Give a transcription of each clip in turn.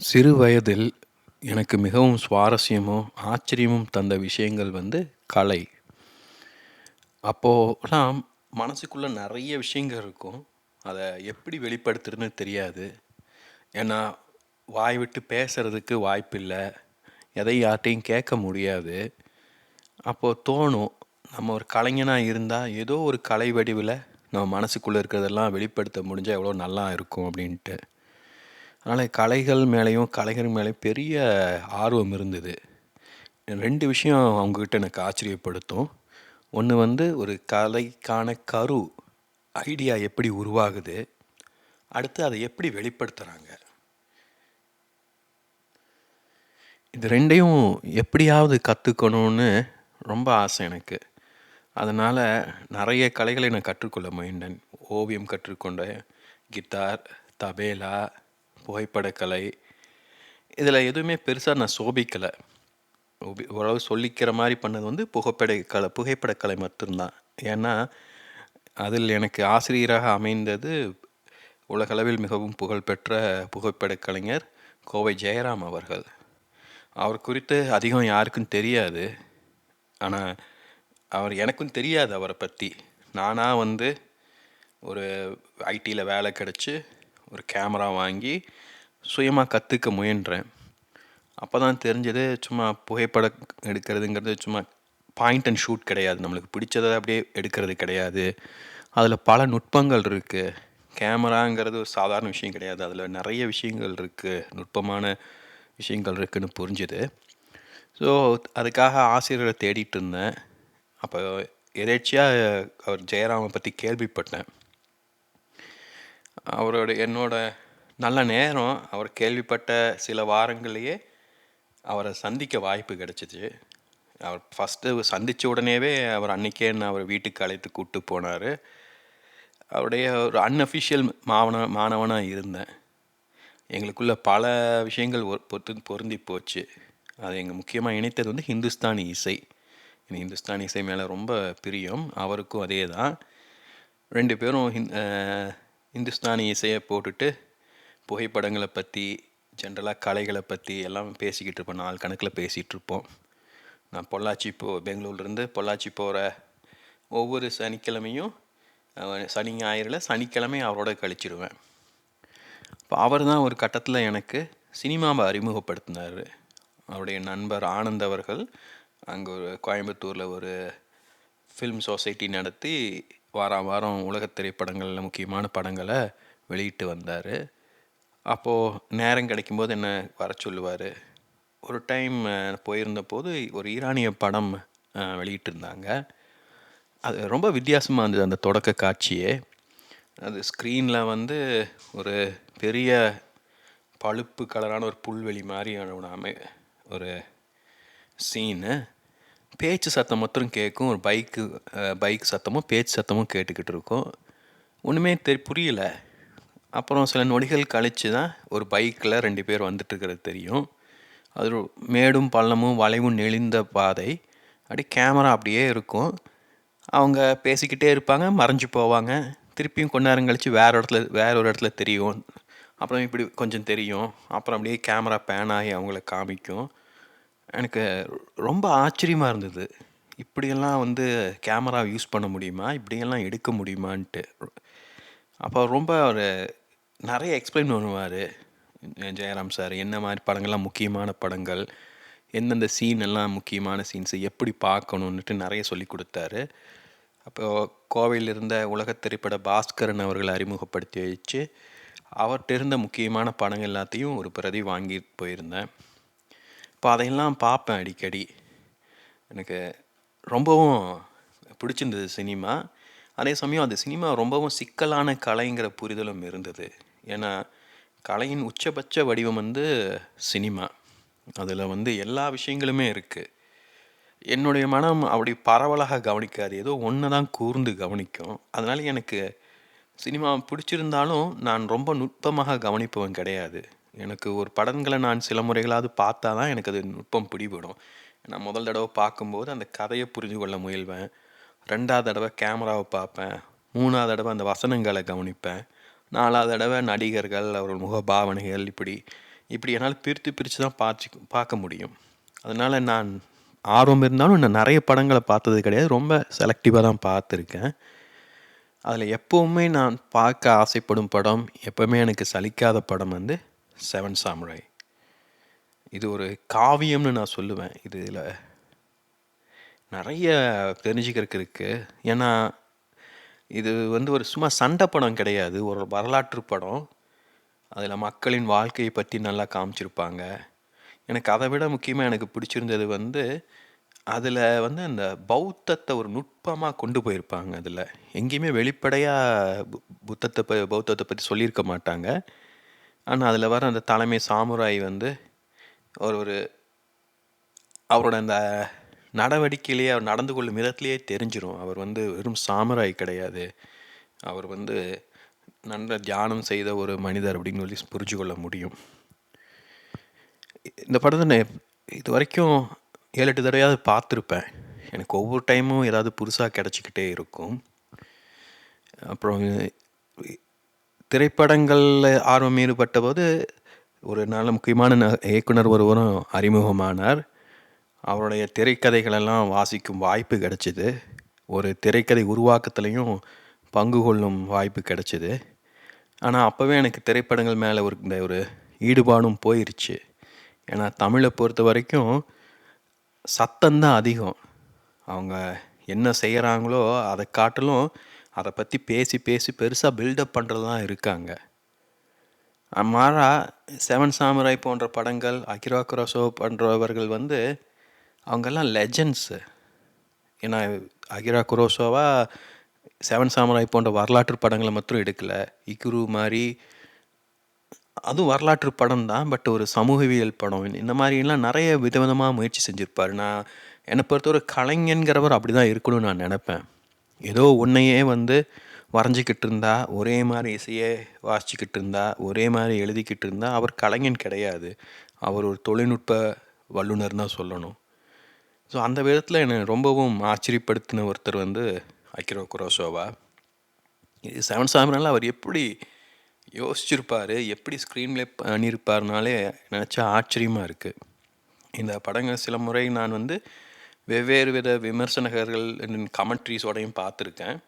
சிறு வயதில் எனக்கு மிகவும் சுவாரஸ்யமும், ஆச்சரியமும் தந்த விஷயங்கள் வந்து கலை. அப்போலாம் மனசுக்குள்ளே நிறைய விஷயங்கள் இருக்கும். அதை எப்படி வெளிப்படுத்துறதுன்னு தெரியாது. ஏன்னா, வாய் விட்டு பேசுறதுக்கு வாய்ப்பில்லை எதை யார்ட்டையும் கேட்க முடியாது. அப்போது தோணும், நம்ம ஒரு கலைஞனாக இருந்தால் ஏதோ ஒரு கலை வடிவில் நம்ம மனசுக்குள்ளே இருக்கிறதெல்லாம் வெளிப்படுத்த முடிஞ்சால் எவ்வளோ நல்லா இருக்கும் அப்படின்ட்டு. அதனால் கலைகள் மேலேயும் கலைஞர் மேலேயும் பெரிய ஆர்வம் இருந்தது. ரெண்டு விஷயம் அவங்கக்கிட்ட எனக்கு ஆச்சரியப்படுத்தும். ஒன்று வந்து ஒரு கலைக்கான கரு, ஐடியா எப்படி உருவாகுது? அடுத்து அதை எப்படி வெளிப்படுத்துகிறாங்க இது ரெண்டையும் எப்படியாவது கற்றுக்கணும்னு ரொம்ப ஆசை எனக்கு. அதனால் நிறைய கலைகளை நான் கற்றுக்கொள்ள முயன்றேன். ஓவியம் கற்றுக்கொண்டேன், கிட்டார், தபேலா, புகைப்படக்கலை. இதில் எதுவுமே பெருசாக நான் சோபிக்கலை ஓரளவு சொல்லிக்கிற மாதிரி பண்ணது வந்து புகைப்பட கலை புகைப்படக்கலை மட்டும்தான். ஏன்னா, அதில் எனக்கு ஆசிரியராக அமைந்தது உலகளவில் மிகவும் புகழ்பெற்ற புகைப்படக் கலைஞர் கோவை ஜெயராம் அவர்கள். அவர் குறித்து அதிகம் யாருக்கும் தெரியாது. ஆனால் அவர் எனக்கும் தெரியாது அவரை பற்றி நானாக வந்து ஒரு ஐடியில் வேலை கிடச்சி ஒரு கேமரா வாங்கி, சுயமாக கற்றுக்க முயன்றேன். அப்பதான் தெரிஞ்சது, சும்மா புகைப்படம் எடுக்கிறதுங்கிறது சும்மா பாயிண்ட் அண்ட் ஷூட் கிடையாது. நம்மளுக்கு பிடிச்சதை அப்படியே எடுக்கிறது கிடையாது. அதில் பல நுட்பங்கள் இருக்குது கேமராங்கிறது ஒரு சாதாரண விஷயம் கிடையாது. அதில் நிறைய விஷயங்கள் இருக்குது நுட்பமான விஷயங்கள் இருக்குதுன்னு புரிஞ்சுது. ஸோ, அதுக்காக ஆசிரியரை தேடிட்டு இருந்தேன். அப்போ எதேச்சியாக அவர் ஜெயராமை பற்றி கேள்விப்பட்டேன். அவரோட என்னோட நல்ல நேரம். அவர் கேள்விப்பட்ட சில வாரங்கள்லேயே அவரை சந்திக்க வாய்ப்பு கிடச்சிச்சு அவர் ஃபஸ்ட்டு சந்தித்த உடனேவே அவர் அன்றைக்கே என்ன அவர் வீட்டுக்கு அழைத்து கூப்பிட்டு போனார் அவருடைய ஒரு அன்அஃபிஷியல் மாவன மாணவனாக இருந்தேன். எங்களுக்குள்ள பல விஷயங்கள் பொத்து பொருந்தி போச்சு. அது எங்கள் முக்கியமாக இணைத்தது வந்து ஹிந்துஸ்தானி இசை. எனக்கு ஹிந்துஸ்தானி இசை மேலே ரொம்ப பிரியம். அவருக்கும் அதே தான். ரெண்டு பேரும் ஹிந் இந்துஸ்தானி இசையை போட்டுட்டு, புகைப்படங்களை பற்றி ஜென்ரலாக கலைகளை பற்றி எல்லாம் பேசிக்கிட்டு இருப்போம். நாள் பேசிகிட்டு இருப்போம் நான் பொள்ளாச்சி போ பெங்களூர்லேருந்து பொள்ளாச்சி போகிற ஒவ்வொரு சனிக்கிழமையும், சனி, ஞாயிறுல சனிக்கிழமை அவரோட கழிச்சிடுவேன். இப்போ அவர் தான் ஒரு கட்டத்தில் எனக்கு சினிமாவை அறிமுகப்படுத்தினார் அவருடைய நண்பர் ஆனந்த் அவர்கள், அங்கே ஒரு கோயம்புத்தூரில் ஒரு ஃபில்ம் சொசைட்டி நடத்தி, வாரம் வாரம் உலகத் திரைப்படங்களில் முக்கியமான படங்களை வெளியிட்டு வந்தார் அப்போ நேரம் கிடைக்கும்போது என்ன வர சொல்லுவார் ஒரு டைம் போயிருந்தபோது ஒரு ஈரானிய படம் வெளியிட்டிருந்தாங்க. அது ரொம்ப வித்தியாசமாக இருந்தது அந்த தொடக்க காட்சியே. அது ஸ்க்ரீனில் வந்து ஒரு பெரிய பழுப்பு கலரான ஒரு புல்வெளி மாதிரியான ஒரு அமை ஒரு சீனு. பேச்சு சத்தம் மட்டும் கேட்கும். ஒரு பைக்கு பைக் சத்தமும், பேச்சு சத்தமும் கேட்டுக்கிட்டு இருக்கும். ஒன்றுமே தெரி புரியல. அப்புறம் சில நொடிகள் கழித்து தான் ஒரு பைக்கில் ரெண்டு பேர் வந்துட்டுருக்கிறது தெரியும். அது மேடும், பள்ளமும், வளைவும் நெளிந்த பாதை. அப்படியே கேமரா அப்படியே இருக்கும். அவங்க பேசிக்கிட்டே இருப்பாங்க, மறைஞ்சு போவாங்க. திருப்பியும் கொஞ்ச நேரம் கழிச்சு வேறு இடத்துல வேற ஒரு இடத்துல தெரியும். அப்புறம் இப்படி கொஞ்சம் தெரியும். அப்புறம் அப்படியே கேமரா பேன் ஆகி அவங்கள காமிக்கும். எனக்கு ரொம்ப ஆச்சரியமாக இருந்தது. இப்படியெல்லாம் வந்து கேமரா யூஸ் பண்ண முடியுமா? இப்படியெல்லாம் எடுக்க முடியுமான்ட்டு. அப்போ ரொம்ப ஒரு நிறைய எக்ஸ்பிளைன் பண்ணுவார் ஜெயராம் சார். என்ன மாதிரி படங்கள்லாம் முக்கியமான படங்கள், எந்தெந்த சீன் எல்லாம் முக்கியமான சீன்ஸு எப்படி பார்க்கணுன்ட்டு நிறைய சொல்லி கொடுத்தாரு அப்போ கோவையில் இருந்த உலக திரைப்பட பாஸ்கரன் அவர்களை அறிமுகப்படுத்தி வச்சு, அவர்கிட்ட இருந்த முக்கியமான படங்கள் எல்லாத்தையும் ஒரு பிரதி வாங்கிட்டு போயிருந்தேன். இப்போ அதையெல்லாம் பார்ப்பேன் அடிக்கடி. எனக்கு ரொம்பவும் பிடிச்சிருந்தது சினிமா. அதே சமயம் அந்த சினிமா ரொம்பவும் சிக்கலான கலைங்கிற புரிதலும் இருந்தது. ஏன்னா, கலையின் உச்சபட்ச வடிவம் வந்து சினிமா. அதில் வந்து எல்லா விஷயங்களுமே இருக்குது என்னுடைய மனம் அப்படி பரவலாக கவனிக்காது. ஏதோ ஒன்று தான் கூர்ந்து கவனிக்கும். அதனால் எனக்கு சினிமா பிடிச்சிருந்தாலும், நான் ரொம்ப நுட்பமாக கவனிப்பவன் கிடையாது. எனக்கு ஒரு படங்களை நான் சில முறைகளாவது பார்த்தா தான் எனக்கு அது நுட்பம் பிடிபடும். நான் முதல் தடவை பார்க்கும்போது அந்த கதையை புரிந்து கொள்ள முயல்வேன். ரெண்டாவது தடவை கேமராவை பார்ப்பேன். மூணாவது தடவை அந்த வசனங்களை கவனிப்பேன். நாலாவது தடவை நடிகர்கள், அவர்கள் முக பாவனைகள் இப்படி இப்படி என்னால் பிரித்து பிரித்து தான் பார்த்து பார்க்க முடியும் அதனால் நான் ஆர்வம் இருந்தாலும் நான் நிறைய படங்களை பார்த்தது கிடையாது ரொம்ப செலக்டிவாக தான் பார்த்துருக்கேன் அதில் எப்போவுமே நான் பார்க்க ஆசைப்படும் படம் எப்போவுமே எனக்கு சலிக்காத படம் வந்து செவன் சாமுராய் இது ஒரு காவியம்னு நான் சொல்லுவேன் இதில். நிறைய தெரிஞ்சுக்கிறதுக்கு இருக்குது ஏன்னா இது வந்து ஒரு சும்மா சண்டை படம் கிடையாது. ஒரு வரலாற்று படம். அதில் மக்களின் வாழ்க்கையை பற்றி நல்லா காமிச்சிருப்பாங்க. எனக்கு அதை விட முக்கியமாக எனக்கு பிடிச்சிருந்தது வந்து அதில் வந்து அந்த பௌத்தத்தை ஒரு நுட்பமாக கொண்டு போயிருப்பாங்க அதில். எங்கேயுமே வெளிப்படையாக பு புத்தத்தை ப பௌத்தத்தை பற்றி சொல்லியிருக்க மாட்டாங்க. ஆனால் அதில் வர அந்த தலைமை சாமுராய் வந்து ஒரு ஒரு அவரோட அந்த நடவடிக்கையிலேயே அவர் நடந்து கொள்ளும் விதத்திலேயே தெரிஞ்சிடும் அவர் வந்து வெறும் சாமுராய் கிடையாது. அவர் வந்து நல்ல தியானம் செய்த ஒரு மனிதர் அப்படின்னு சொல்லி புரிஞ்சு கொள்ள முடியும். இந்த படத்தை நான் இது வரைக்கும் ஏழு எட்டு தடவையாவது பார்த்துருப்பேன். எனக்கு ஒவ்வொரு டைமும் ஏதாவது புதுசாக கிடச்சிக்கிட்டே இருக்கும். அப்புறம் திரைப்படங்களில் ஆர்வம் ஈடுபட்ட போது ஒரு நல்ல முக்கியமான ந இயக்குனர் ஒருவரும் அறிமுகமானார். அவருடைய திரைக்கதைகளெல்லாம் வாசிக்கும் வாய்ப்பு கிடச்சிது. ஒரு திரைக்கதை உருவாக்கத்துலேயும் பங்கு கொள்ளும் வாய்ப்பு கிடச்சிது. ஆனால் அப்போவே எனக்கு திரைப்படங்கள் மேலே ஒரு இந்த ஒரு ஈடுபாடும் போயிருச்சு. ஏன்னா தமிழை பொறுத்த வரைக்கும் சத்தம்தான் அதிகம். அவங்க என்ன செய்கிறாங்களோ அதை காட்டிலும் அதை பற்றி பேசி பேசி பெருசாக பில்டப் பண்ணுறது தான் இருக்காங்க. மாறா செவன் சாமராய் போன்ற படங்கள் அகிரா குரோசோ போன்றவர்கள் வந்து அவங்கெல்லாம் லெஜண்ட்ஸு ஏன்னா அகிரா குரோசோவா செவன் சாமராய் போன்ற வரலாற்று படங்களை மட்டும் எடுக்கலை. இக்குரு மாதிரி அதுவும் வரலாற்று படம் தான் பட் ஒரு சமூகவியல் படம். இந்த மாதிரிலாம் நிறைய விதவிதமாக முயற்சி செஞ்சுருப்பார். நான் என்னை பொறுத்தவரை கலைஞன்கிறவர் அப்படி தான் இருக்கணும்னு நான் நினப்பேன். ஏதோ ஒன்றையே வந்து வரைஞ்சிக்கிட்டு இருந்தா ஒரே மாதிரி இசையை வாசிச்சுக்கிட்டு இருந்தா ஒரே மாதிரி எழுதிக்கிட்டு இருந்தா அவர் கலைஞன் கிடையாது. அவர் ஒரு தொழில்நுட்ப வல்லுநர் தான் சொல்லணும். ஸோ அந்த விதத்தில் என்னை ரொம்பவும் ஆச்சரியப்படுத்தின ஒருத்தர் வந்து அக்கிரோ குரோசோவா. இது செவன் சாமினால் அவர் எப்படி யோசிச்சிருப்பார் எப்படி ஸ்க்ரீன்லே பண்ணியிருப்பார்னாலே நினச்சா ஆச்சரியமாக இருக்குது இந்த படங்கள் சில முறை நான் வந்து வெவ்வேறு வித விமர்சனகர்கள் கமெண்ட்ரிஸோடையும் பார்த்துருக்கேன்.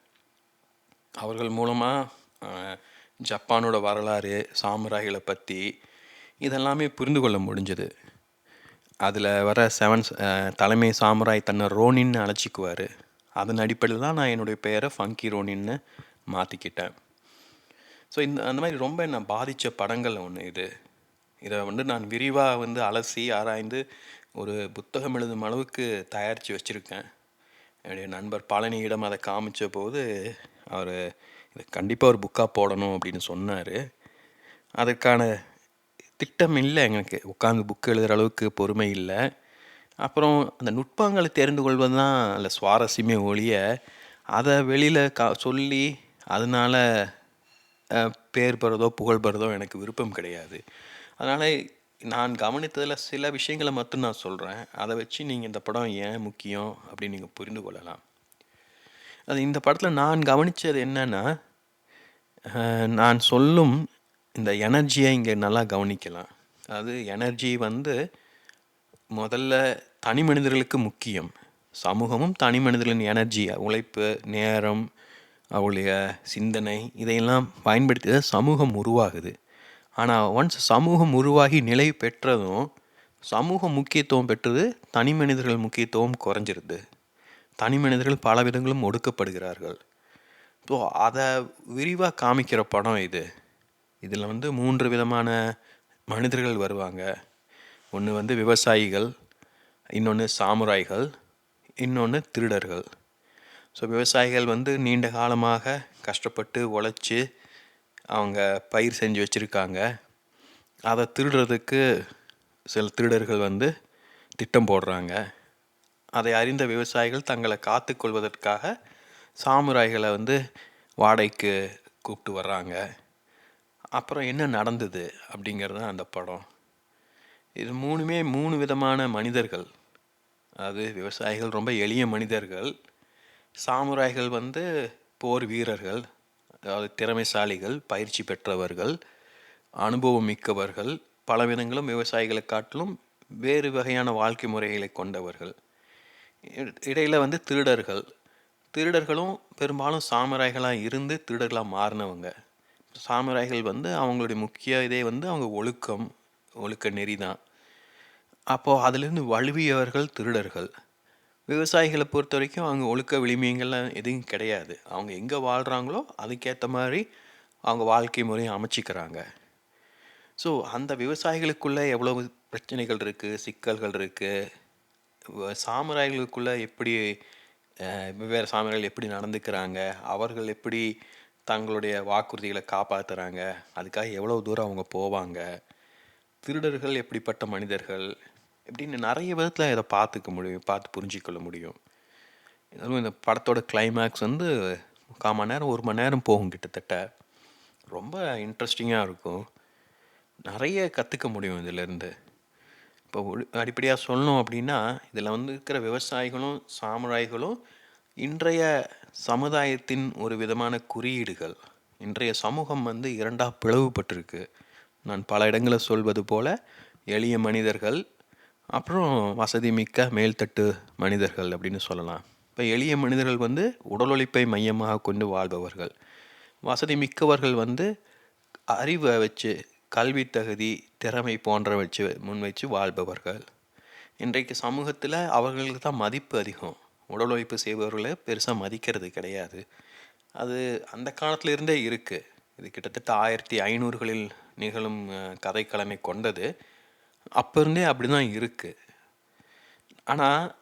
அவர்கள் மூலமாக ஜப்பானோட வரலாறு சாமுராய்களை பற்றி இதெல்லாமே புரிந்து கொள்ள முடிஞ்சது. அதில் வர செவன் தலைமை சாமுராய் தன்னை ரோனின்னு அழைச்சிக்குவார். அதன் அடிப்படையில் தான் நான் என்னுடைய பெயரை ஃபங்கி ரோனின்னு மாற்றிக்கிட்டேன் ஸோ இந்த அந்த மாதிரி ரொம்ப என்னை பாதித்த படங்கள் ஒன்று இது. இதை வந்து நான் விரிவாக வந்து அலசி ஆராய்ந்து ஒரு புத்தகம் எழுதும் அளவுக்கு தயாரித்து வச்சுருக்கேன். என்னுடைய நண்பர் பழனியிடம் அதை காமிச்ச போது அவர் இதை கண்டிப்பாக ஒரு புக்காக போடணும் அப்படின்னு சொன்னார். அதற்கான திட்டம் இல்லை எனக்கு உட்காந்து புக் எழுதுகிற அளவுக்கு பொறுமை இல்லை. அப்புறம் அந்த நுட்பங்களை தெரிந்து கொள்வது தான் அதில் சுவாரஸ்யமே ஒழிய அதை வெளியில் கா சொல்லி அதனால் பேர் பெறதோ புகழ் பெறதோ எனக்கு விருப்பம் கிடையாது. அதனால் நான் கவனித்ததில் சில விஷயங்களை மட்டும் நான் சொல்கிறேன் அதை வச்சு நீங்கள் இந்த படம் ஏன் முக்கியம் அப்படின்னு நீங்கள் புரிந்து கொள்ளலாம். அது இந்த படத்தில் நான் கவனித்தது என்னென்னா நான் சொல்லும் இந்த எனர்ஜியை இங்கே நல்லா கவனிக்கலாம். அது எனர்ஜி வந்து முதல்ல தனி மனிதர்களுக்கு முக்கியம். சமூகமும் தனி மனிதர்களின் எனர்ஜி உழைப்பு நேரம் அவளுடைய சிந்தனை இதையெல்லாம் பயன்படுத்தி தான் சமூகம் உருவாகுது. ஆனால் ஒன்ஸ் சமூகம் உருவாகி நிலை பெற்றதும் சமூக முக்கியத்துவம் பெற்றது தனி மனிதர்கள் முக்கியத்துவம் குறைஞ்சிருது. தனி மனிதர்கள் பல விதங்களும் ஒடுக்கப்படுகிறார்கள். ஸோ அதை விரிவாக காமிக்கிற படம் இது. இதில் வந்து மூன்று விதமான மனிதர்கள் வருவாங்க. ஒன்று வந்து விவசாயிகள் இன்னொன்று சாமுராய்கள் இன்னொன்று திருடர்கள். ஸோ விவசாயிகள் வந்து நீண்ட காலமாக கஷ்டப்பட்டு உழைச்சி அவங்க பயிர் செஞ்சு வச்சுருக்காங்க. அதை திருடுறதுக்கு சில திருடர்கள் வந்து திட்டம் போடுறாங்க. அதை அறிந்த விவசாயிகள் தங்களை காத்து கொள்வதற்காக சாமுராய்களை வந்து வாடகைக்கு கூப்பிட்டு வர்றாங்க. அப்புறம் என்ன நடந்தது அப்படிங்கிறது தான் அந்த படம். இது மூணுமே மூணு விதமான மனிதர்கள். அதாவது விவசாயிகள் ரொம்ப எளிய மனிதர்கள். சாமுராய்கள் வந்து போர் வீரர்கள். அதாவது திறமைசாலிகள் பயிற்சி பெற்றவர்கள் அனுபவம் மிக்கவர்கள் பலவிதங்களும் விவசாயிகளை காட்டிலும் வேறு வகையான வாழ்க்கை முறைகளை கொண்டவர்கள். இடையில் வந்து திருடர்கள். திருடர்களும் பெரும்பாலும் சாமராய்களாக இருந்து திருடர்களாக மாறினவங்க. சாமராய்கள் வந்து அவங்களுடைய முக்கிய இதே வந்து அவங்க ஒழுக்கம் ஒழுக்க நெறி தான் அப்போது அதுலேருந்து வழுவியவர்கள் திருடர்கள். விவசாயிகளை பொறுத்த வரைக்கும் அவங்க ஒழுக்க விளிமியங்கள்லாம் எதுவும் கிடையாது. அவங்க எங்கே வாழ்கிறாங்களோ அதுக்கேற்ற மாதிரி அவங்க வாழ்க்கை முறையை அமைச்சிக்கிறாங்க. ஸோ அந்த விவசாயிகளுக்குள்ளே எவ்வளோ பிரச்சனைகள் இருக்குது சிக்கல்கள் இருக்குது சாமுராய்களுக்குள்ளே எப்படி வெவ்வேறு சாமுராய்கள் எப்படி நடந்துக்கிறாங்க? அவர்கள் எப்படி தங்களுடைய வாக்குறுதிகளை காப்பாற்றுறாங்க அதுக்காக எவ்வளோ தூரம் அவங்க போவாங்க? திருடர்கள் எப்படிப்பட்ட மனிதர்கள்? அப்படின்னு நிறைய விதத்தில் இதை பார்த்துக்க முடியும் பார்த்து புரிஞ்சிக்கொள்ள முடியும். இருந்தாலும் இந்த படத்தோட கிளைமேக்ஸ் வந்து முக்கால் மணி நேரம் ஒரு மணி நேரம் போகும் கிட்டத்தட்ட. ரொம்ப இன்ட்ரெஸ்டிங்காக இருக்கும். நிறைய கற்றுக்க முடியும் இதிலேருந்து. இப்போ அடிப்படையாக சொல்லணும் அப்படின்னா இதில் வந்து இருக்கிற விவசாயிகளும் சாமுராய்களும் இன்றைய சமுதாயத்தின் ஒரு விதமான குறியீடுகள். இன்றைய சமூகம் வந்து இரண்டாக பிளவுபட்டிருக்கு. நான் பல இடங்களில் சொல்வது போல எளிய மனிதர்கள் அப்புறம் வசதி மிக்க மேல்தட்டு மனிதர்கள் அப்படின்னு சொல்லலாம். இப்போ எளிய மனிதர்கள் வந்து உடல் உழைப்பை மையமாக கொண்டு வாழ்பவர்கள். வசதி மிக்கவர்கள் வந்து அறிவை வச்சு கல்வி தகுதி திறமை போன்ற வச்சு முன் வச்சு வாழ்பவர்கள். இன்றைக்கு சமூகத்தில் அவர்களுக்கு தான் மதிப்பு அதிகம். உடல் உழைப்பு செய்பவர்களை பெருசாக மதிக்கிறது கிடையாது. அது அந்த காலத்திலிருந்தே இருக்குது இது கிட்டத்தட்ட ஆயிரத்தி ஐநூறுகளில் நிகழும் அஹ், கொண்டது. அப்போ இருந்தே அப்படி தான் இருக்குது ஆனால்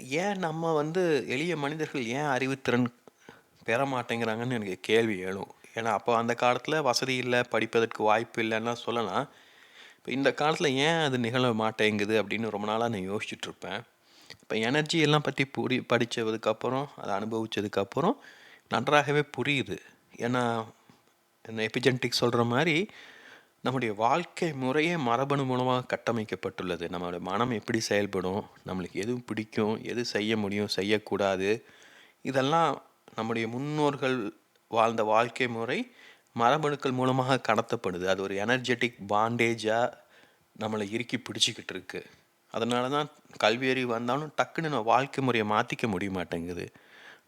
ஏன் நம்ம வந்து எளிய மனிதர்கள் ஏன் அறிவுத்திறன் பெற மாட்டேங்கிறாங்கன்னு எனக்கு கேள்வி எழும். ஏன்னா அப்போ அந்த காலத்தில் வசதி இல்லை படிப்பதற்கு வாய்ப்பு இல்லைன்னா சொல்லலாம். இப்போ இந்த காலத்தில் ஏன் அது நிகழ மாட்டேங்குது அப்படின்னு ரொம்ப நாளாக நான் யோசிச்சுட்ருப்பேன் இப்போ எனர்ஜி எல்லாம் பற்றி புரி படித்ததுக்கப்புறம் அதை அனுபவித்ததுக்கப்புறம் நன்றாகவே புரியுது. ஏன்னா இந்த எபிஜென்டிக் சொல்கிற மாதிரி நம்முடைய வாழ்க்கை முறையே மரபணு மூலமாக கட்டமைக்கப்பட்டுள்ளது. நம்மளுடைய மனம் எப்படி செயல்படும் நம்மளுக்கு எது பிடிக்கும் எது செய்ய முடியும் செய்யக்கூடாது இதெல்லாம் நம்முடைய முன்னோர்கள் வாழ்ந்த வாழ்க்கை முறை மரபணுக்கள் மூலமாக கடத்தப்படுது. அது ஒரு எனர்ஜெட்டிக் பாண்டேஜாக நம்மளை இறுக்கி பிடிச்சிக்கிட்டு இருக்கு. அதனால தான் கல்வி அறிவு வந்தாலும் டக்குன்னு நம்ம வாழ்க்கை முறையை மாற்றிக்க முடிய மாட்டேங்குது.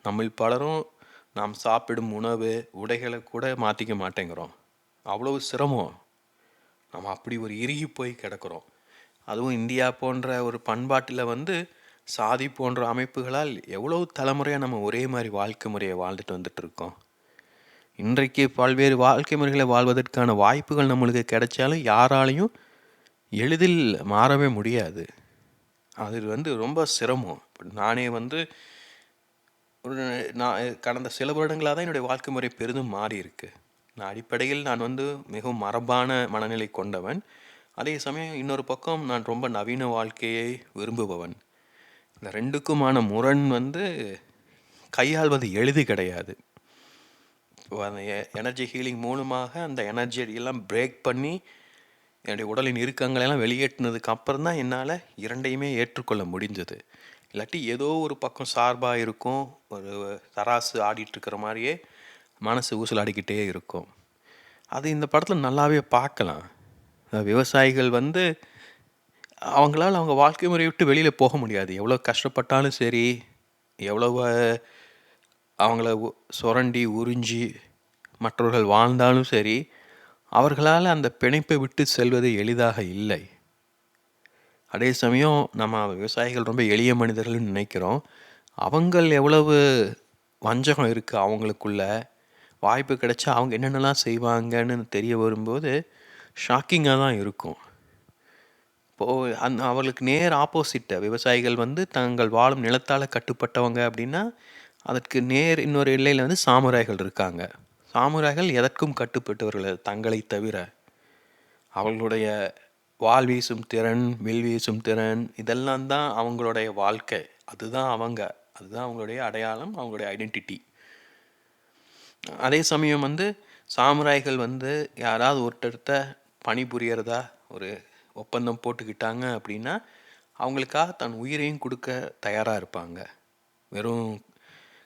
நம்ம பலரும் நாம் சாப்பிடும் உணவு உடைகளை கூட மாற்றிக்க மாட்டேங்கிறோம். அவ்வளவு சிரமம். நம்ம அப்படி ஒரு இறுகி போய் கிடக்கிறோம். அதுவும் இந்தியா போன்ற ஒரு பண்பாட்டில் வந்து சாதி போன்ற அமைப்புகளால் எவ்வளவு தலைமுறையாக நம்ம ஒரே மாதிரி வாழ்க்கை முறையை வாழ்ந்துட்டு வந்துட்டு இருக்கோம். இன்றைக்கு பல்வேறு வாழ்க்கை முறைகளை வாழ்வதற்கான வாய்ப்புகள் நம்மளுக்கு கிடைச்சாலும் யாராலையும் எளிதில் மாறவே முடியாது. அது வந்து ரொம்ப சிரமம். நானே வந்து ஒரு நான் கடந்த சில வருடங்களாக தான் என்னுடைய வாழ்க்கை முறை பெரிதும் மாறியிருக்கு. நான் அடிப்படையில் நான் வந்து மிகவும் மரபான மனநிலை கொண்டவன். அதே சமயம் இன்னொரு பக்கம் நான் ரொம்ப நவீன வாழ்க்கையை விரும்புபவன். இந்த ரெண்டுக்குமான முரண் வந்து கையாள்வது எளிது கிடையாது. அந்த எனர்ஜி ஹீலிங் மூலமாக அந்த எனர்ஜி எல்லாம் பிரேக் பண்ணி என்னுடைய உடலின் இறுக்கங்களை எல்லாம் வெளியேற்றினதுக்கு அப்புறம் தான் என்னால் இரண்டையுமே ஏற்றுக்கொள்ள முடிஞ்சது. இல்லாட்டி ஏதோ ஒரு பக்கம் சார்பாக இருக்கும் ஒரு தராசு ஆடிட்டுருக்கிற மாதிரியே மனசு ஊசலாடிக்கிட்டே இருக்கும். அது இந்த படத்தில் நல்லாவே பார்க்கலாம். விவசாயிகள் வந்து அவங்களால அவங்க வாழ்க்கை முறையை விட்டு வெளியில் போக முடியாது. எவ்வளோ கஷ்டப்பட்டாலும் சரி எவ்வளவு அவங்கள உ- சுரண்டி உறிஞ்சி மற்றவர்கள் வாழ்ந்தாலும் சரி அவர்களால் அந்த பிணைப்பை விட்டு செல்வது எளிதாக இல்லை. அதே சமயம் நம்ம விவசாயிகள் ரொம்ப எளிய மனிதர்கள்னு நினைக்கிறோம். அவங்கள் எவ்வளவு வஞ்சகம் இருக்குது அவங்களுக்குள்ள வாய்ப்பு கிடைச்சா அவங்க என்னென்னலாம் செய்வாங்கன்னு தெரிய வரும்போது ஷாக்கிங்காக தான் இருக்கும். இப்போது அந் அவர்களுக்கு நேர் ஆப்போசிட்டை விவசாயிகள் வந்து தங்கள் வாழும் நிலத்தால் கட்டுப்பட்டவங்க அப்படின்னா அதற்கு நேர் இன்னொரு எல்லையில் வந்து சாமுராய்கள் இருக்காங்க. சாமுராய்கள் எதற்கும் கட்டுப்பட்டவர்கள் தங்களை தவிர. அவர்களுடைய வாள் வீசும் திறன் வில் வீசும் திறன் இதெல்லாம் தான் அவங்களுடைய வாழ்க்கை. அதுதான் அவங்க. அதுதான் அவங்களுடைய அடையாளம் அவங்களுடைய ஐடென்டிட்டி அதே சமயம் வந்து சாமுராய்கள் வந்து யாராவது ஒருத்தர்கிட்ட பணிபுரியறதா ஒரு ஒப்பந்தம் போட்டுக்கிட்டாங்க அப்படின்னா அவங்களுக்காக தன் உயிரையும் கொடுக்க தயாராக இருப்பாங்க. வெறும்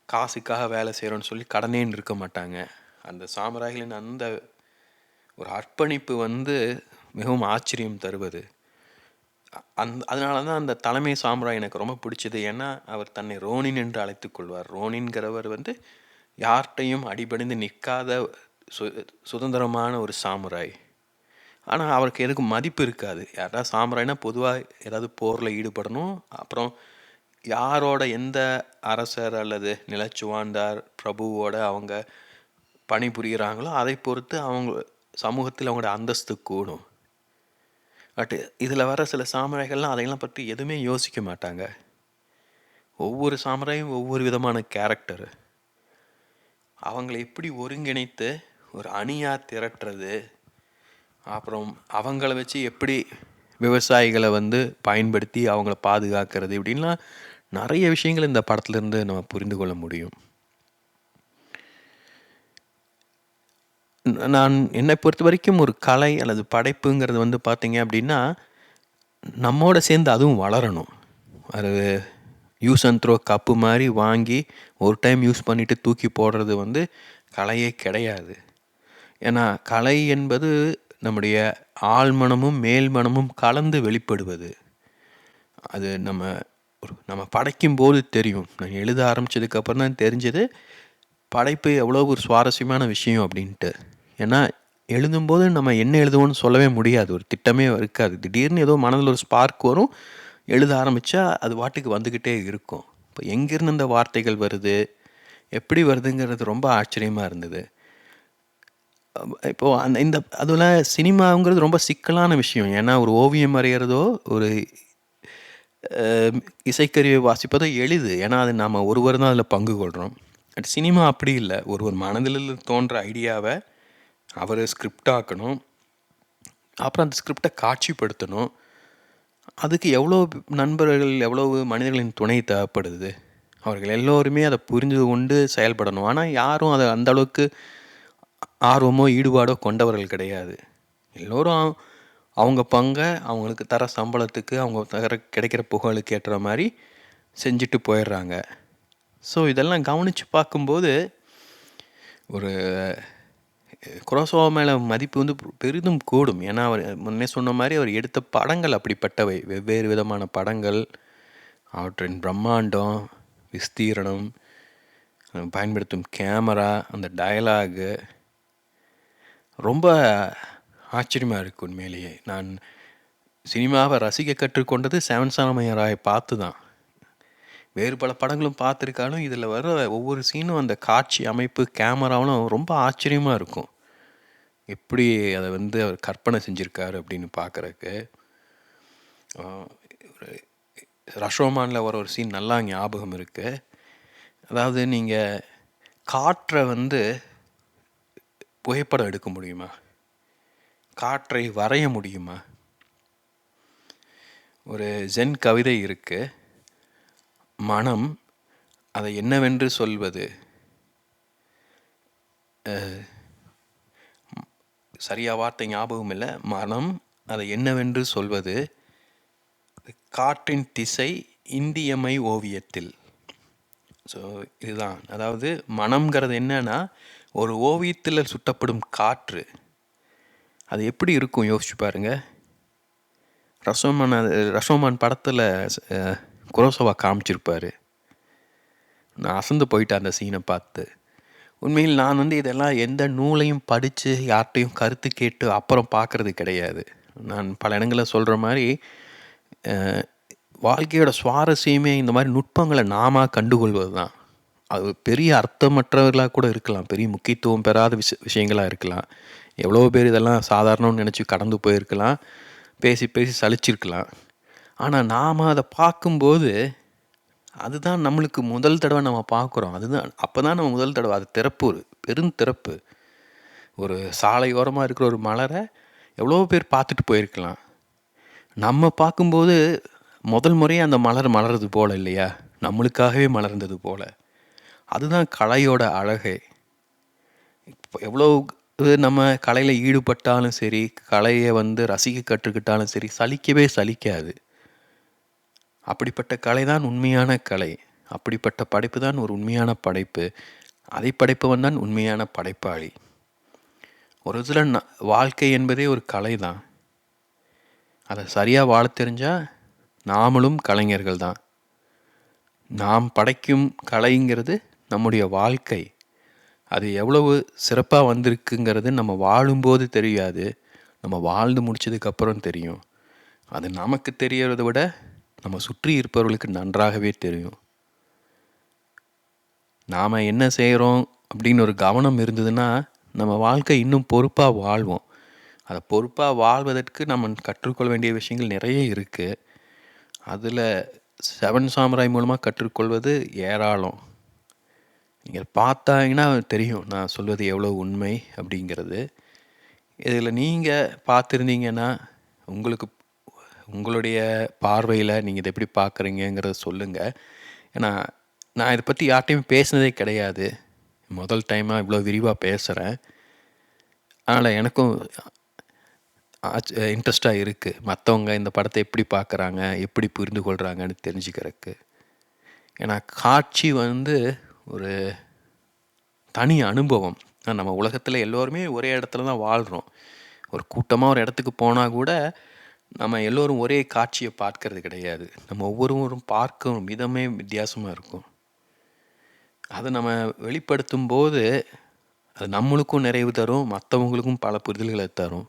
காசுக்காக வேலை செய்கிறோன்னு சொல்லி கடனேன்னு இருக்க மாட்டாங்க. அந்த சாமுராய்களின் அந்த ஒரு அர்ப்பணிப்பு வந்து மிகவும் ஆச்சரியம் தருவது. அந் அதனால தான் அந்த தலைமை சாம்ராய் எனக்கு ரொம்ப பிடிச்சது. ஏன்னா அவர் தன்னை ரோனின் என்று அழைத்துக் கொள்வார். ரோனின்கிறவர் வந்து யார்கிட்டையும் அடிபணிந்து நிற்காத சு சுதந்திரமான ஒரு சாமுராய். ஆனால் அவருக்கு எதுக்கு மதிப்பு இருக்காது. யாராவது சாமுராய்னா பொதுவாக ஏதாவது போரில் ஈடுபடணும். அப்புறம் யாரோட எந்த அரசர் அல்லது நிலச்சுவாண்டார் பிரபுவோட அவங்க பணிபுரிகிறாங்களோ அதை பொறுத்து அவங்க சமூகத்தில் அவங்களோட அந்தஸ்து கூடும். பட் இதில் வர சில சாமுராய்கள்லாம் அதையெல்லாம் பற்றி எதுவுமே யோசிக்க மாட்டாங்க. ஒவ்வொரு சாமுராயும் ஒவ்வொரு விதமான கேரக்டரு. அவங்களை எப்படி ஒருங்கிணைத்து ஒரு அணியாக திரட்டுறது? அப்புறம் அவங்கள வச்சு எப்படி விவசாயிகளை வந்து பயன்படுத்தி அவங்கள பாதுகாக்கிறது? இப்படின்லாம் நிறைய விஷயங்கள் இந்த படத்துலேருந்து நம்ம புரிந்து கொள்ள முடியும். நான் என்னை பொறுத்த வரைக்கும் ஒரு கலை அல்லது படைப்புங்கிறது வந்து பார்த்தீங்க அப்படின்னா நம்மோட சேர்ந்து அதுவும் வளரணும். அது யூஸ் அண்ட் த்ரோ கப்பு மாதிரி வாங்கி ஒரு டைம் யூஸ் பண்ணிவிட்டு தூக்கி போடுறது வந்து கலையே கிடையாது. ஏன்னா கலை என்பது நம்முடைய ஆழ்மனமும் மேல்மனமும் கலந்து வெளிப்படுவது. அது நம்ம நம்ம படைக்கும் போது தெரியும். நான் எழுத ஆரம்பிச்சதுக்கப்புறம் தான் தெரிஞ்சது படைப்பு எவ்வளோ ஒரு சுவாரஸ்யமான விஷயம் அப்படின்ட்டு. ஏன்னா எழுதும்போது நம்ம என்ன எழுதுவோம்னு சொல்லவே முடியாது. ஒரு திட்டமே இருக்காது. திடீர்னு ஏதோ மனதில் ஒரு ஸ்பார்க் வரும். எழுத ஆரம்பித்தா அது வாட்டுக்கு வந்துக்கிட்டே இருக்கும். இப்போ எங்கேருந்து இந்த வார்த்தைகள் வருது? எப்படி வருதுங்கிறது ரொம்ப ஆச்சரியமாக இருந்தது. இப்போது இப்போ அந்த இந்த அதில் சினிமாங்கிறது ரொம்ப சிக்கலான விஷயம். ஏன்னா ஒரு ஓவியம் வரைகிறதோ ஒரு இசைக்கருவியை வாசிப்பதோ எளிது. ஏன்னா அது நாம் ஒருவர் தான் அதில் பங்கு கொள்கிறோம் பட் சினிமா அப்படி இல்லை. ஒருவர் மனதில் தோன்ற ஐடியாவை அவர் ஸ்கிரிப்ட் ஆக்கணும். அப்புறம் அந்த ஸ்கிரிப்டை காட்சிப்படுத்தணும். அதுக்கு எவ்வளோ நண்பர்கள் எவ்வளவு மனிதர்களின் துணை தேவைப்படுது? அவர்கள் எல்லோருமே அதை புரிஞ்சு கொண்டு செயல்படணும். ஆனால் யாரும் அதை அந்த அளவுக்கு ஆர்வமோ ஈடுபாடோ கொண்டவர்கள் கிடையாது. எல்லோரும் அவங்க பங்கை அவங்களுக்கு தர சம்பளத்துக்கு அவங்க தர கிடைக்கிற புகழுக்கு ஏற்ற மாதிரி செஞ்சுட்டு போயிடுறாங்க. ஸோ இதெல்லாம் கவனித்து பார்க்கும்போது ஒரு குரோசோவா மேலே மதிப்பு வந்து பெரிதும் கூடும். ஏன்னா அவர் முன்னே சொன்ன மாதிரி அவர் எடுத்த படங்கள் அப்படிப்பட்டவை. வெவ்வேறு விதமான படங்கள். அவற்றின் பிரம்மாண்டம் விஸ்தீரணம் பயன்படுத்தும் கேமரா அந்த டயலாகு. ரொம்ப ஆச்சரியமாக இருக்கு உண்மையிலேயே. நான் சினிமாவை ரசிக்க கற்றுக்கொண்டது செவன் சாலமையராயை பார்த்து தான் வேறு பல படங்களும் பார்த்துருக்காலும் இதில் வர ஒவ்வொரு சீனும் அந்த காட்சி அமைப்பு கேமராவிலும் ரொம்ப ஆச்சரியமாக இருக்கும். எப்படி அதை வந்து அவர் கற்பனை செஞ்சுருக்காரு அப்படின்னு பார்க்குறக்கு ஒரு ரஷோமானில் வர ஒரு சீன் நல்லா ஞாபகம் இருக்குது அதாவது நீங்கள் காற்றை வந்து புகைப்படம் எடுக்க முடியுமா? காற்றை வரைய முடியுமா? ஒரு ஜென் கவிதை இருக்கு. மனம் அதை என்னவென்று சொல்வது? சரியாக வார்த்தை ஞாபகம் இல்லை. மனம் அதை என்னவென்று சொல்வது? காற்றின் திசை இந்தியமை ஓவியத்தில். ஸோ இதுதான். அதாவது மனம்ங்கிறது என்னன்னா ஒரு ஓவியத்தில் சுட்டப்படும் காற்று. அது எப்படி இருக்கும்? யோசிச்சு பாருங்க. ரசோமான் அது ரசோமான் படத்தில் குரோசோவா காமிச்சிருப்பார். நான் அசந்து போயிட்டேன் அந்த சீனை பார்த்து. உண்மையில் நான் வந்து இதெல்லாம் எந்த நூலையும் படித்து யார்கிட்டையும் கருத்து கேட்டு அப்புறம் பார்க்குறது கிடையாது. நான் பல இடங்களில் சொல்கிற மாதிரி வாழ்க்கையோட சுவாரஸ்யமே இந்த மாதிரி நுட்பங்களை நாம கண்டுகொள்வது தான் அது பெரிய அர்த்தமற்றவர்களாக கூட இருக்கலாம். பெரிய முக்கியத்துவம் பெறாத விஷ விஷயங்களாக இருக்கலாம். எவ்வளோ பேர் இதெல்லாம் சாதாரணம்னு நினச்சி கடந்து போயிருக்கலாம். பேசி பேசி சலிச்சிருக்கலாம். ஆனால் நாம் அதை பார்க்கும்போது அதுதான் நம்மளுக்கு முதல் தடவை நம்ம பார்க்குறோம். அதுதான் அப்போ தான் நம்ம முதல் தடவை. அது திறப்பு ஒரு பெரும் திறப்பு. ஒரு சாலையோரமாக இருக்கிற ஒரு மலரை எவ்வளோ பேர் பார்த்துட்டு போயிருக்கலாம். நம்ம பார்க்கும்போது முதல் முறையே அந்த மலர் மலர்றது போல் இல்லையா? நம்மளுக்காகவே மலர்ந்தது போல். அதுதான் கலையோட அழகே. இப்போ எவ்வளோ நம்ம கலையில் ஈடுபட்டாலும் சரி கலையை வந்து ரசிக்க கற்றுக்கிட்டாலும் சரி சலிக்கவே சலிக்காது. அப்படிப்பட்ட கலை தான் உண்மையான கலை. அப்படிப்பட்ட படைப்பு தான் ஒரு உண்மையான படைப்பு. அதை படைப்பவன் தான் உண்மையான படைப்பாளி. ஒரு இதில் வாழ்க்கை என்பதே ஒரு கலை தான் அதை சரியாக வாழத் தெரிஞ்சால் நாமளும் கலைஞர்கள் தான். நாம் படைக்கும் கலைங்கிறது நம்முடைய வாழ்க்கை. அது எவ்வளவு சிறப்பாக வந்திருக்குங்கிறது நம்ம வாழும்போது தெரியாது. நம்ம வாழ்ந்து முடிச்சதுக்கப்புறம் தெரியும். அது நமக்கு தெரியறதை விட நம்ம சுற்றி இருப்பவர்களுக்கு நன்றாகவே தெரியும். நாம் என்ன செய்கிறோம் அப்படின்னு ஒரு கவனம் இருந்ததுன்னா நம்ம வாழ்க்கை இன்னும் பொறுப்பாக வாழ்வோம். அதை பொறுப்பாக வாழ்வதற்கு நம்ம கற்றுக்கொள்ள வேண்டிய விஷயங்கள் நிறைய இருக்குது அதில் செவன் சாமராய் மூலமாக கற்றுக்கொள்வது ஏராளம். நீங்கள் பார்த்தாங்கன்னா தெரியும் நான் சொல்வது எவ்வளோ உண்மை அப்படிங்கிறது. இதில் நீங்கள் பார்த்துருந்தீங்கன்னா உங்களுக்கு உங்களுடைய பார்வையில் நீங்கள் இதை எப்படி பார்க்குறீங்கங்கிறத சொல்லுங்கள் ஏன்னா நான் இதை பற்றி யார்ட்டையும் பேசினதே கிடையாது. முதல் டைமாக இவ்வளோ விரிவாக பேசுகிறேன் அதனால் எனக்கும் இன்ட்ரெஸ்டாக இன்ட்ரெஸ்ட்டாக இருக்குது மற்றவங்க இந்த படத்தை எப்படி பார்க்குறாங்க எப்படி புரிந்து கொள்கிறாங்கன்னு தெரிஞ்சுக்கிறதுக்கு. ஏன்னா காட்சி வந்து ஒரு தனி அனுபவம். நம்ம உலகத்தில் எல்லோருமே ஒரே இடத்துல தான் வாழ்கிறோம் ஒரு கூட்டமாக ஒரு இடத்துக்கு போனால் கூட நம்ம எல்லோரும் ஒரே காட்சியை பார்க்கறது கிடையாது. நம்ம ஒவ்வொருவரும் பார்க்கும் விதமே வித்தியாசமாக இருக்கும். அதை நம்ம வெளிப்படுத்தும் போது அது நம்மளுக்கும் நிறைவு தரும் மற்றவங்களுக்கும் பல புரிதல்களை தரும்.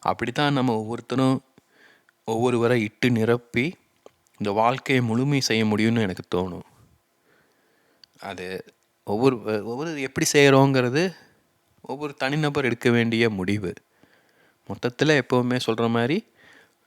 அப்படி தான் நம்ம ஒவ்வொருத்தரும் ஒவ்வொருவரை இட்டு நிரப்பி இந்த வாழ்க்கையை முழுமை செய்ய முடியும்னு எனக்கு தோணும். அது ஒவ்வொரு ஒவ்வொரு எப்படி செய்கிறோங்கிறது ஒவ்வொரு தனிநபர் எடுக்க வேண்டிய முடிவு. மொத்தத்தில் எப்போவுமே சொல்கிற மாதிரி